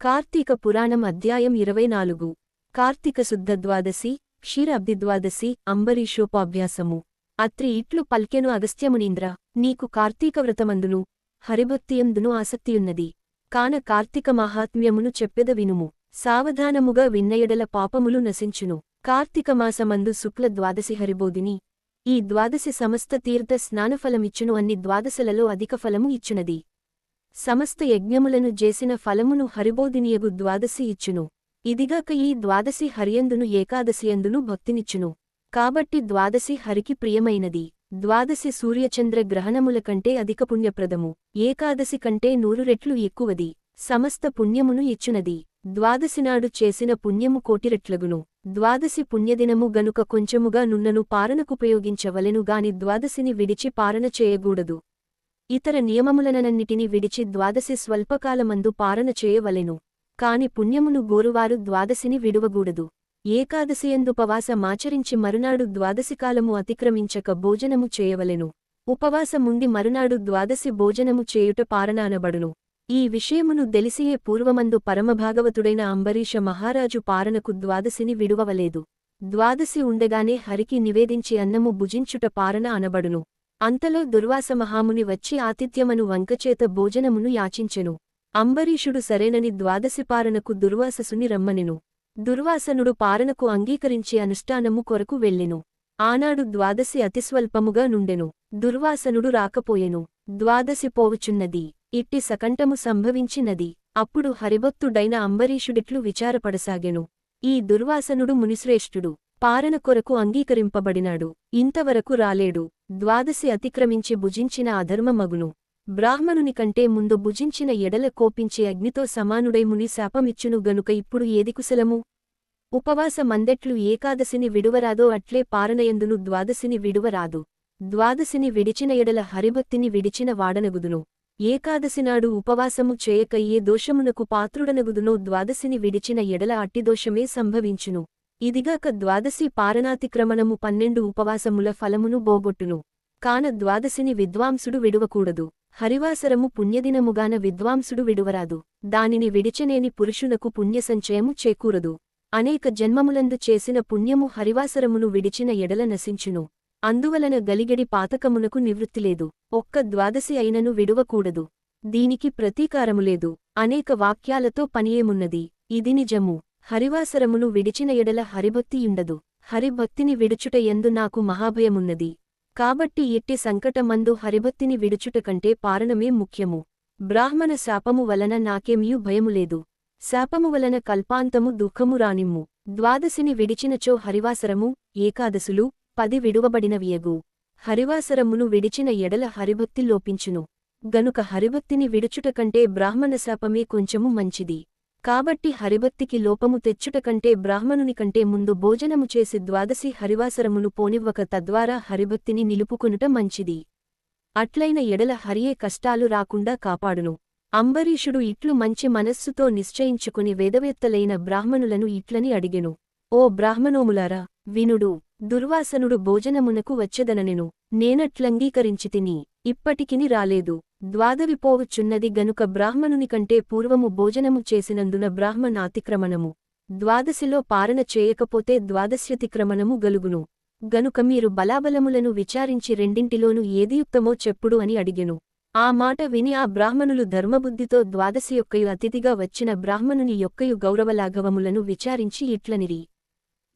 కార్తీక పురాణం అధ్యాయం ఇరవై నాలుగు. కార్తీక శుద్ధ ద్వాదశి క్షీర అబ్దిద్వాదశి అంబరీషోపాభ్యాసము. అత్రి ఇట్లు పల్కెను అగస్త్యమునీంద్ర నీకు కార్తీక వ్రతమందును హరిభక్తియందును ఆసక్తియున్నది. కాన కార్తీక మాహాత్మ్యమును చెప్పెద వినుము సావధానముగా విన్నయడల పాపములు నశించును. కార్తీక మాసమందు శుక్ల ద్వాదశి హరిబోధిని ఈ ద్వాదశి సమస్త తీర్థ స్నానఫలమిచ్చును అన్ని ద్వాదశలలో అధిక ఫలము ఇచ్చునది. సమస్త యజ్ఞములను చేసిన ఫలమును హరిబోధినియగు ద్వాదశి ఇచ్చును. ఇదిగాక ఈ ద్వాదశి హరియందును ఏకాదశియందును భక్తినిచ్చును. కాబట్టి ద్వాదశి హరికి ప్రియమైనది. ద్వాదశి సూర్యచంద్ర గ్రహణముల కంటే అధిక పుణ్యప్రదము. ఏకాదశి కంటే నూరు రెట్లు ఎక్కువది. సమస్త పుణ్యమును ఇచ్చునది. ద్వాదశినాడు చేసిన పుణ్యము కోటిరెట్లగును ద్వాదశి పుణ్యదినము గనుక కొంచెముగా నున్నను పారనకుపయోగించవలెను గాని ద్వాదశిని విడిచి పారన చేయగూడదు. ఇతర నియమములనన్నిటిని విడిచి ద్వాదశి స్వల్పకాలమందు పారణ చేయవలెను. కాని పుణ్యమును గోరువారు ద్వాదశిని విడువగూడదు. ఏకాదశియందుపవాస మాచరించి మరునాడు ద్వాదశికాలము అతిక్రమించక భోజనము చేయవలెను. ఉపవాసముండి మరునాడు ద్వాదశి భోజనము చేయుట పారణానబడును ఈ విషయమును దెలిసియే పూర్వమందు పరమభాగవతుడైన అంబరీష మహారాజు పారణకు ద్వాదశిని విడువవలేదు. ద్వాదశి ఉండగానే హరికి నివేదించి అన్నము భుజించుట పారణ అనబడును. అంతలో దుర్వాస మహాముని వచ్చి ఆతిథ్యమను వంకచేత భోజనమును యాచించెను. అంబరీషుడు సరేనని ద్వాదశిపారనకు దుర్వాససుని రమ్మనెను. దుర్వాసనుడు పారణకు అంగీకరించి అనుష్ఠానము కొరకు వెళ్ళెను. ఆనాడు ద్వాదశి అతిస్వల్పముగా నుండెను. దుర్వాసనుడు రాకపోయెను. ద్వాదశి పోవుచున్నది. ఇట్టి సకంఠము సంభవించినది. అప్పుడు హరిభక్తుడైన అంబరీషుడిట్లు విచారపడసాగెను. ఈ దుర్వాసనుడు మునిశ్రేష్ఠుడు. పారణ కొరకు అంగీకరింపబడినాడు. ఇంతవరకు రాలేడు. ద్వాదశి అతిక్రమించి భుజించిన అధర్మమగును బ్రాహ్మణుని కంటే ముందు భుజించిన ఎడల కోపించే అగ్నితో సమానుడై ముని శాపమిచ్చును గనుక ఇప్పుడు ఏది కుశలము ఉపవాస మందెట్లు ఏకాదశిని విడువరాదో అట్లే పారనయందును ద్వాదశిని విడువరాదు. ద్వాదశిని విడిచిన ఎడల హరిభక్తిని విడిచిన వాడనగుదును. ఏకాదశినాడు ఉపవాసము చేయక ఏ దోషమునకు పాత్రుడనగుదునో ద్వాదశిని విడిచిన ఎడల అట్టిదోషమే సంభవించును. ఇదిగాక ద్వాదశి పారణాతిక్రమణము పన్నెండు ఉపవాసముల ఫలమును బోగొట్టును. కాన ద్వాదశిని విద్వాంసుడు విడువకూడదు. హరివాసరము పుణ్యదినముగాన విద్వాంసుడు విడువరాదు. దానిని విడిచనేని పురుషునకు పుణ్యసంచయము చేకూరదు. అనేక జన్మములందు చేసిన పుణ్యము హరివాసరమును విడిచిన ఎడల నశించును. అందువలన గలిగడి పాతకమునకు నివృత్తిలేదు ఒక్క ద్వాదశి అయినను విడువకూడదు. దీనికి ప్రతీకారములేదు అనేక వాక్యాలతో పనియేమున్నది. ఇది నిజము. హరివాసరమును విడిచిన ఎడల హరిభక్తియుండదు హరిభక్తిని విడుచుట ఎందు నాకు మహాభయమున్నది. కాబట్టి ఎట్టి సంకటమందు హరిభక్తిని విడుచుట కంటే పారణమే ముఖ్యము. బ్రాహ్మణ శాపము వలన నాకేమియూ భయములేదు. శాపము వలన కల్పాంతము దుఃఖము రానిమ్ము. ద్వాదశిని విడిచినచో హరివాసరము ఏకాదశులు పది విడువబడినవియగు. హరివాసరమును విడిచిన ఎడల హరిభక్తి లోపించును. గనుక హరిభక్తిని విడుచుట కంటే బ్రాహ్మణ శాపమే కొంచెము మంచిది. కాబట్టి హరిభక్తికి లోపము తెచ్చుటకంటే బ్రాహ్మణుని కంటే ముందు భోజనము చేసి ద్వాదశి హరివాసరమును పోనివ్వక తద్వారా హరిభక్తిని నిలుపుకొనుట మంచిది. అట్లైన ఎడల హరియే కష్టాలు రాకుండా కాపాడును. అంబరీషుడు ఇట్లు మంచి మనస్సుతో నిశ్చయించుకుని వేదవేత్తలైన బ్రాహ్మణులను ఇట్లని అడిగెను. ఓ బ్రాహ్మణోములారా వినుడు. దుర్వాసనుడు భోజనమునకు వచ్చెదననెను నేనట్లంగీకరించితిని ఇప్పటికిని రాలేదు. ద్వాదవిపోవచ్చున్నది గనుక బ్రాహ్మణుని కంటే పూర్వము భోజనము చేసినందున బ్రాహ్మణాతిక్రమణము ద్వాదశిలో పారణ చేయకపోతే ద్వాదశ్యతిక్రమణము గలుగును. గనుక మీరు బలాబలములను విచారించి రెండింటిలోనూ ఏదియుక్తమో చెప్పుడు అని అడిగెను. ఆ మాట విని ఆ బ్రాహ్మణులు ధర్మబుద్ధితో ద్వాదశి యొక్కయు అతిథిగా వచ్చిన బ్రాహ్మణుని యొక్కయు గౌరవలాఘవములను విచారించి ఇట్లనిరి.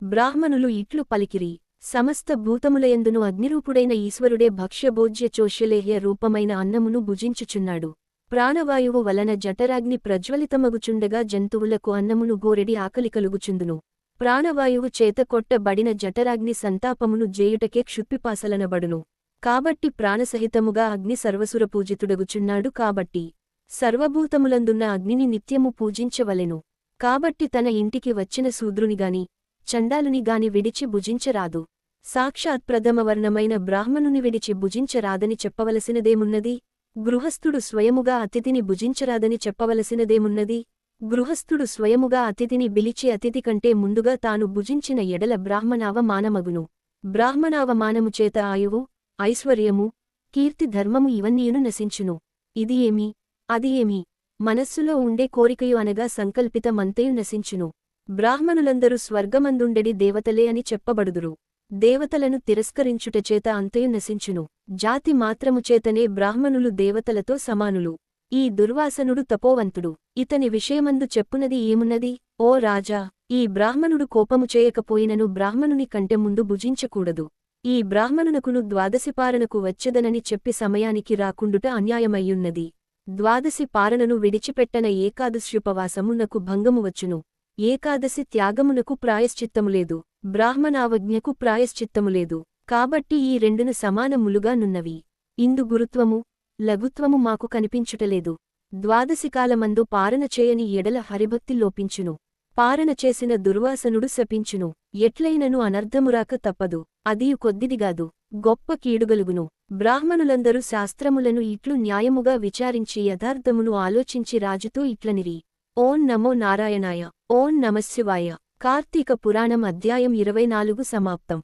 బ్రాహ్మణులు ఇట్లు పలికిరి. సమస్త భూతములయందును అగ్నిరూపుడైన ఈశ్వరుడే భక్ష్యభోజ్య చోష్యలేహ్య రూపమైన అన్నమును భుజించుచున్నాడు. ప్రాణవాయువు వలన జఠరాగ్ని ప్రజ్వలితమగుచుండగా జంతువులకు అన్నమును గోరెడి ఆకలి కలుగుచుందును. ప్రాణవాయువు చేత కొట్టబడిన జఠరాగ్ని సంతాపమును జేయుటకే క్షుప్పిపాసలనబడును. కాబట్టి ప్రాణసహితముగా అగ్ని సర్వసురపూజితుడగుచున్నాడు కాబట్టి సర్వభూతములందున్న అగ్నిని నిత్యము పూజించవలెను. కాబట్టి తన ఇంటికి వచ్చిన శూద్రునిగాని చండాలుని గాని విడిచి భుజించరాదు. సాక్షాత్ ప్రథమవర్ణమైన బ్రాహ్మణుని విడిచి భుజించరాదని చెప్పవలసినదేమున్నది? గృహస్థుడు స్వయముగా అతిథిని భుజించరాదని చెప్పవలసినదేమున్నది? గృహస్థుడు స్వయముగా అతిథిని బిలిచి అతిథి కంటే ముందుగా తాను భుజించిన ఎడల బ్రాహ్మణావమానమగును. బ్రాహ్మణావమానము చేత ఆయువు ఐశ్వర్యము కీర్తి ధర్మము ఇవన్నీయును నశించును. ఇది ఏమి? అది ఏమి? మనస్సులో ఉండే కోరికయు అనగా సంకల్పితమంతయు నశించును. బ్రాహ్మణులందరూ స్వర్గమందుండెడి దేవతలే అని చెప్పబడుదురు. దేవతలను తిరస్కరించుటచేత అంతయు నశించును. జాతి మాత్రముచేతనే బ్రాహ్మణులు దేవతలతో సమానులు. ఈ దుర్వాసనుడు తపోవంతుడు. ఇతని విషయమందు చెప్పునది ఏమున్నది? ఓ రాజా ఈ బ్రాహ్మణుడు కోపము చేయకపోయినను బ్రాహ్మణుని కంటే ముందు భుజించకూడదు. ఈ బ్రాహ్మణునకును ద్వాదశిపారణకు వచ్చెదనని చెప్పి సమయానికి రాకుండుట అన్యాయమయ్యున్నది. ద్వాదశి పారణను విడిచిపెట్టన ఏకాదశ్యుపవాసమునకు భంగము వచ్చును. ఏకాదశి త్యాగమునకు ప్రాయశ్చిత్తములేదు బ్రాహ్మణావజ్ఞకు ప్రాయశ్చిత్తములేదు కాబట్టి ఈ రెండును సమానములుగా నున్నవి. ఇందు గురుత్వము లఘుత్వము మాకు కనిపించుటలేదు. ద్వాదశికాలమందు పారణ చేయని ఎడల హరిభక్తి లోపించును. పారణ చేసిన దుర్వాసనుడు శపించును. ఎట్లైనను అనర్ధమురాక తప్పదు అదియు కొద్దిదిగాదు గొప్ప కీడుగలుగును. బ్రాహ్మణులందరూ శాస్త్రములను ఇట్లు న్యాయముగా విచారించి యథార్థమును ఆలోచించి రాజుతో ఇట్లనిరి. ఓం నమో నారాయణాయ. ఓం నమశివాయ. కార్తీక పురాణం అధ్యాయం ఇరవై నాలుగు సమాప్తం.